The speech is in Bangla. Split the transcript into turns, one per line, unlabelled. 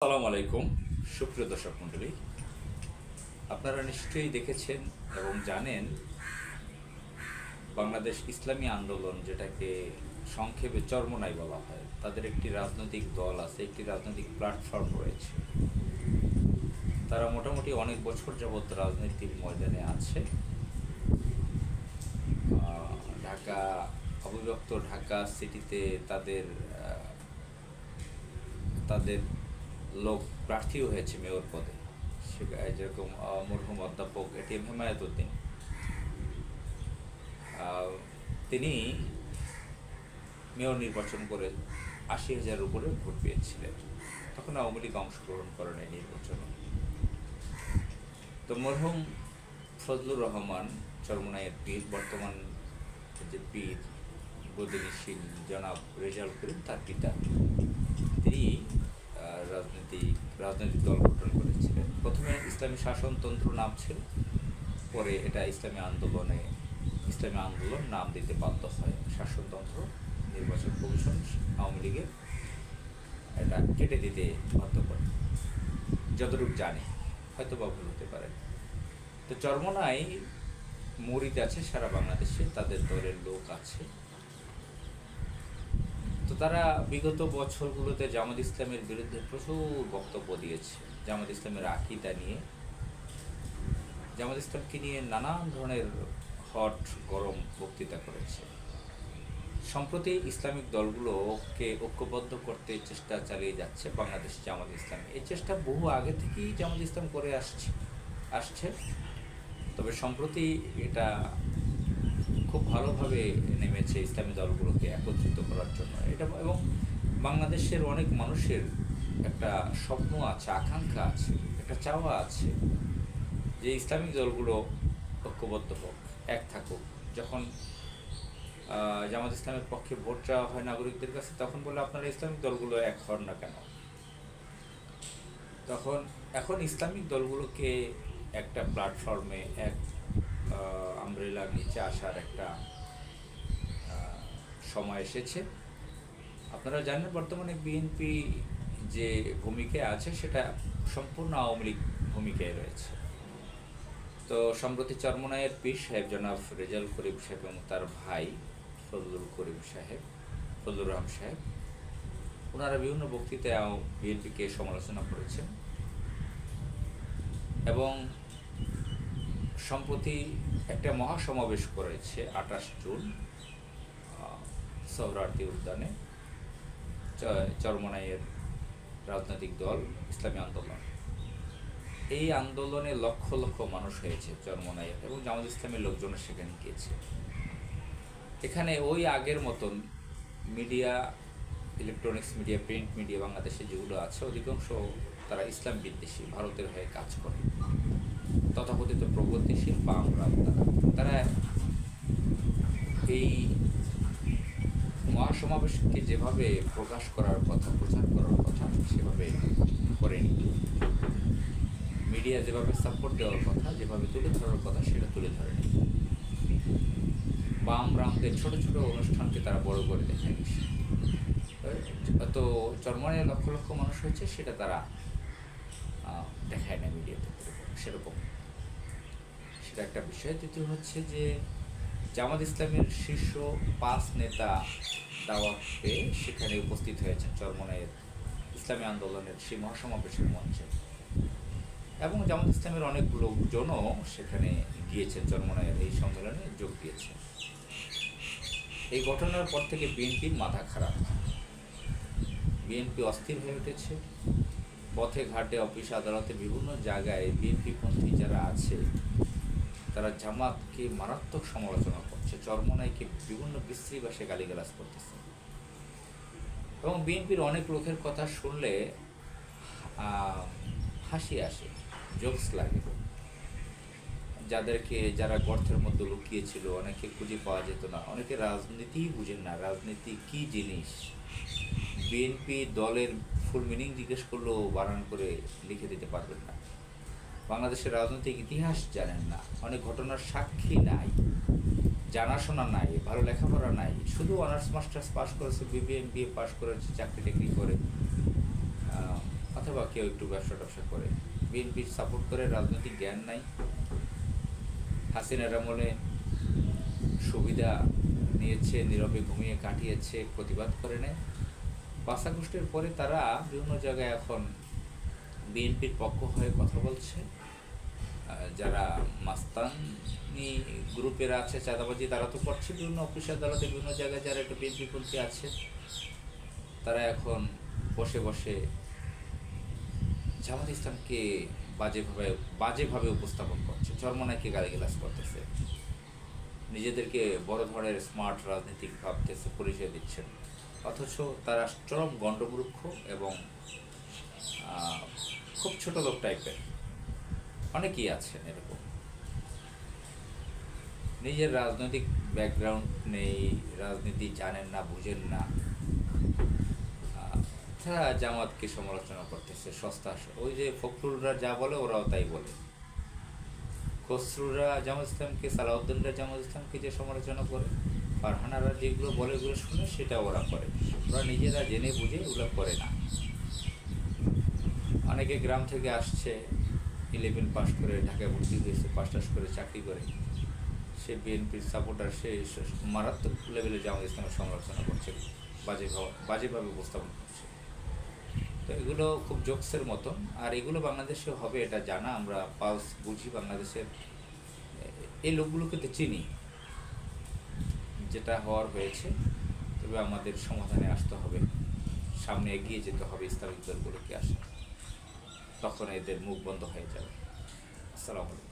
আসসালামু আলাইকুম, সুপ্রিয় দর্শক মণ্ডলী। আপনারা নিশ্চয়ই দেখেছেন এবং জানেন, বাংলাদেশ ইসলামী আন্দোলন যেটাকে সংক্ষেপে চরমনাই বলা হয়, তাদের একটি রাজনৈতিক দল আছে, একটি রাজনৈতিক প্ল্যাটফর্ম রয়েছে। তারা মোটামুটি অনেক বছর যাবৎ রাজনীতির ময়দানে আছে। ঢাকা অবিভক্ত ঢাকা সিটিতে তাদের তাদের লোক প্রার্থীও হয়েছে মেয়র পদে। সেখানে যেরকম মরহুম অধ্যাপক এ টি এম হেমায়তুদ্দিন আহ, তিনি মেয়র নির্বাচন করে আশি হাজার উপরে ভোট পেয়েছিলেন। তখন আওয়ামী লীগ অংশগ্রহণ করেন এই নির্বাচনে। তো মরহুম ফজলুর রহমান চরমনাইয়ের পীর বর্তমান যে পীর বদিনীশীল জনাব রেজাল করিম তার পিতা। তিনি আহ, রাজনীতিক দল গঠন করেছিলেন। প্রথমে ইসলামী শাসনতন্ত্র নাম ছিল পরে এটা ইসলামী আন্দোলনে ইসলামী আন্দোলন নাম দিতে বাধ্য হয়। শাসনতন্ত্র নির্বাচন কমিশন আওয়ামী লীগের এটা কেটে দিতে বাধ্য করে। যতটুকু জানি হয়তো বা ভুল হতে পারে। তো চরমনাই মুড়িতে আছে সারা বাংলাদেশে তাদের দলের লোক আছে। তো তারা বিগত বছরগুলোতে জামাত ইসলামের বিরুদ্ধে প্রচুর বক্তব্য দিয়েছে। জামাত ইসলামের আকিদা নিয়ে। জামাত ইসলামকে নিয়ে নানান ধরনের হট, গরম বক্তৃতা করেছে। সম্প্রতি ইসলামিক দলগুলোকে ঐক্যবদ্ধ করতে চেষ্টা চালিয়ে যাচ্ছে বাংলাদেশ জামাত ইসলাম। এই চেষ্টা বহু আগে থেকেই জামাত ইসলাম করে আসছে আসছে। তবে সম্প্রতি এটা খুব ভালোভাবে নেমেছে ইসলামী দলগুলোকে একত্রিত করার জন্য। এটা এবং বাংলাদেশের অনেক মানুষের একটা স্বপ্ন আছে, আকাঙ্ক্ষা আছে, একটা চাওয়া আছে যে ইসলামিক দলগুলো ঐক্যবদ্ধ হোক, এক থাকুক। যখন জামাত ইসলামের পক্ষে ভোট চাওয়া হয় নাগরিকদের কাছে, তখন বলে আপনারা ইসলামিক দলগুলো এক হন না কেন? তখন, এখন ইসলামিক দলগুলোকে একটা প্ল্যাটফর্মে এক আমব্রেলার নিচে আসার একটা সময় এসেছে। আপনারা জানেন বর্তমানে বিএনপি যে ভূমিকায় আছে, সেটা সম্পূর্ণ আওয়ামী লীগ ভূমিকায় রয়েছে। তো সম্প্রতি চরমনায়ের পীর সাহেব জনাব রেজাল করিম সাহেব এবং তার ভাই ফজলুল করিম সাহেব, ফজলুর রহমান সাহেব, ওনারা বিভিন্ন বক্তৃতায় বিএনপিকে সমালোচনা করেছেন। এবং সম্প্রতি একটা মহাসমাবেশ করেছে আঠাশ জুন আহ, উদ্যানে চরমনাইয়ের রাজনৈতিক দল ইসলামী আন্দোলন। এই আন্দোলনে লক্ষ লক্ষ মানুষ হয়েছে চরমনাইয়ের এবং জামাত ইসলামের লোকজন সেখানে গিয়েছে। এখানে ওই আগের মতন media electronics media print media বাংলাদেশে যেগুলো আছে অধিকাংশ তারা ইসলাম বিদ্বেষী ভারতের হয়ে কাজ করে। তথাকথিত প্রগতিশীল বাংলা তারা। তারা এই মহাসমাবেশকে যেভাবে প্রকাশ করার কথা, প্রচার করার কথা, সেভাবে করেনি। মিডিয়া যেভাবে সাপোর্ট দেওয়ার কথা, যেভাবে তুলে ধরার কথা, সেটা তুলে ধরেনি। বাম রামদের ছোট ছোট অনুষ্ঠানকে তারা বড় করে দেখে তো চরমনের লক্ষ লক্ষ মানুষ হয়েছে, সেটা তারা দেখায় না মিডিয়াতে। সেরকম। সেটা একটা বিষয় দ্বিতীয় হচ্ছে যে জামাত ইসলামের শীর্ষ পাঁচ নেতা দাওয়াত সেখানে উপস্থিত হয়েছেন চরমনাইয়ের ইসলামী আন্দোলনের সেই মহাসমাবেশের মঞ্চে। এবং জামাত ইসলামের অনেক লোকজনও সেখানে গিয়েছেন, চরমনাইয়ের এই সম্মেলনে যোগ দিয়েছে এই ঘটনার পর থেকে বিএনপির মাথা খারাপ। বিএনপি অস্থির হয়ে উঠেছে। পথে ঘাটে অফিস, আদালতে বিভিন্ন জায়গায় বিএনপি পন্থী যারা আছে তারা জামাতকে মারাত্মক সমালোচনা করছে, চরমনাইকে বিভিন্ন বিশ্রী ভাষায় গালিগালাজ করতেছে। এবং বিএনপির অনেক লোকের কথা শুনলে হাসি আসে, জোকস লাগে। যাদেরকে, যারা গর্থের মধ্যে লুকিয়েছিল, অনেকে খুঁজে পাওয়া যেত না। অনেকে রাজনীতিই বুঝেন না, রাজনীতি কি জিনিস? বিএনপি দলের ফুল মিনিং জিজ্ঞেস করলেও বানান করে লিখে দিতে পারবেন না। বাংলাদেশের রাজনৈতিক ইতিহাস জানেন না। অনেক ঘটনার সাক্ষী নাই, জানাশোনা নাই, ভালো লেখাপড়া নাই। শুধু অনার্স, মাস্টার্স পাশ করেছে, বিবিএম, বিএ পাশ করেছে, চাকরি টাকরি করে অথবা কেউ একটু ব্যবসা টবসা করে। বিএনপির সাপোর্ট করে, রাজনৈতিক জ্ঞান নাই। হাসিনার আমলে সুবিধা নিয়েছে, নীরবে ঘুমিয়ে কাটিয়েছে, প্রতিবাদ করে নেয় আগস্টের পরে তারা বিভিন্ন জায়গায় এখন বিএনপির পক্ষ হয়ে কথা বলছে। যারা মাস্তানি গ্রুপের আছে, চাঁদাবাজি, তারা তো করছে বিভিন্ন অফিস, আদালতে, বিভিন্ন জায়গায় যারা একটু বিএনপি পন্থী আছে, তারা এখন বসে বসে জামাত ইসলামকে বাজেভাবে বাজেভাবে উপস্থাপন করছে। চরমনাইকে গালিগালাজ করতেছে। নিজেদেরকে বড় ধরনের স্মার্ট রাজনীতিক ভাবতেছে, পরিচয় দিচ্ছেন। অথচ তারা চরম গণ্ডমূর্খ এবং খুব ছোট লোক টাইপের অনেকেই আছেন এরকম। নিজের রাজনৈতিক ব্যাকগ্রাউন্ড নেই, রাজনীতি জানেন না, বুঝেন না। তারা জামাতকে সমালোচনা করতেছে, সস্তা ওই যে ফখরুলরা যা বলে ওরাও তাই বলে। খসরুরা জামাত ইসলামকে, সালাউদ্দিনরা জামাত ইসলামকে যে সমালোচনা করে, ফারহানারা যেগুলো বলে ওগুলো শুনে সেটা ওরা করে। ওরা নিজেরা জেনে বুঝে ওগুলো করে না। অনেকে গ্রাম থেকে আসছে ইলেভেন পাস করে ঢাকায় ভর্তি হয়েছে পাস টাস করে চাকরি করে। সে বিএনপির সাপোর্টার সে মারাত্মক লেভেলে জামাত ইসলামের সমালোচনা করছে বাজে ভাব- বাজেভাবে উপস্থাপন করছে। তো এগুলো খুব জোকসের মতন, আর এগুলো বাংলাদেশে হবে এটা জানা, আমরা পালস বুঝি বাংলাদেশের এই লোকগুলোকে তো চিনি। যেটা হওয়ার হয়েছে, তবে আমাদের সমাধানে আসতে হবে, সামনে এগিয়ে যেতে হবে ইসলামিক দলগুলোকে আসে তখন এদের মুখ বন্ধ হয়ে যাবে। আসসালামু আলাইকুম।